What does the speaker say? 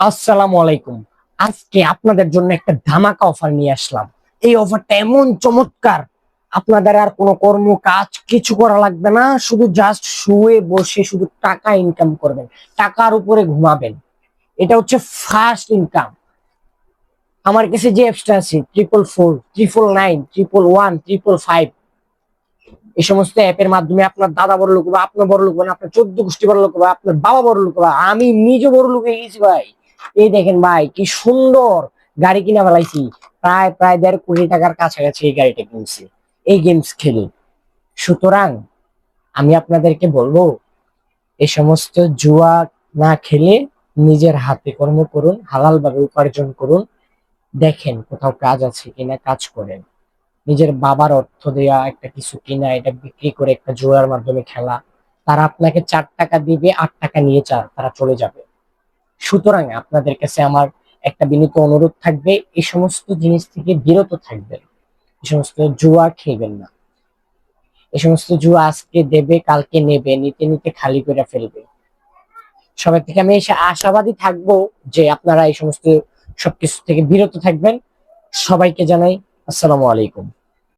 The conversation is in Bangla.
আসসালামু আলাইকুম। আজকে আপনাদের জন্য একটা ধামাকা অফার নিয়ে আসলাম। এই অফারটা এমন চমৎকার। আপনাদের আর কোনো কর্ম কাজ কিছু করা লাগবে না, শুধু জাস্ট শুয়ে বসে শুধু টাকা ইনকাম করবেন, টাকার উপরে ঘুমাবেন। এটা হচ্ছে ফার্স্ট ইনকাম আমার কাছে যে অ্যাপসটা আছে triple four triple nine triple one triple five এই সমস্ত অ্যাপের মাধ্যমে আপনার দাদা বড় লোক বা আপনার বড় লোক বা আপনার চোদ্দ গোষ্ঠী বড় লোক বা আপনার বাবা বড় লোক বা আমি নিজে বড় লোক হয়ে গেছি ভাই। এই দেখেন ভাই, কি সুন্দর গাড়ি কিনা ফেলাইছি। প্রায় প্রায় দেড় কোটি টাকার কাছাকাছি এই গাড়িটা কিনছি। এই গেমস খেলি। সুতরাং আমি আপনাদেরকে বলব এই সমস্ত জুয়া না খেলে নিজের হাতে কর্ম করুন হালাল ভাবে উপার্জন করুন। দেখেন কোথাও কাজ আছে কিনা, কাজ করেন। নিজের বাবার অর্থ দেয়া, একটা কিছু কিনা, এটা বিক্রি করে একটা জুয়ার মাধ্যমে খেলা। তারা আপনাকে চার টাকা দিবে, আট টাকা নিয়ে চার তারা চলে যাবে। সুতরাং আপনাদের কাছে আমার একটা বিনীত অনুরোধ থাকবে, এই সমস্ত জিনিস থেকে বিরত থাকবেন। এই সমস্ত জুয়া খেলবেন না। এই সমস্ত জুয়া আজকে দেবে, কালকে নেবে, নিতে নিতে খালি করে ফেলবে। সবাই থেকে আমি এসে আশাবাদী থাকব যে আপনারা এই সমস্ত সবকিছু থেকে বিরত থাকবেন। সবাইকে জানাই, আসসালামু আলাইকুম।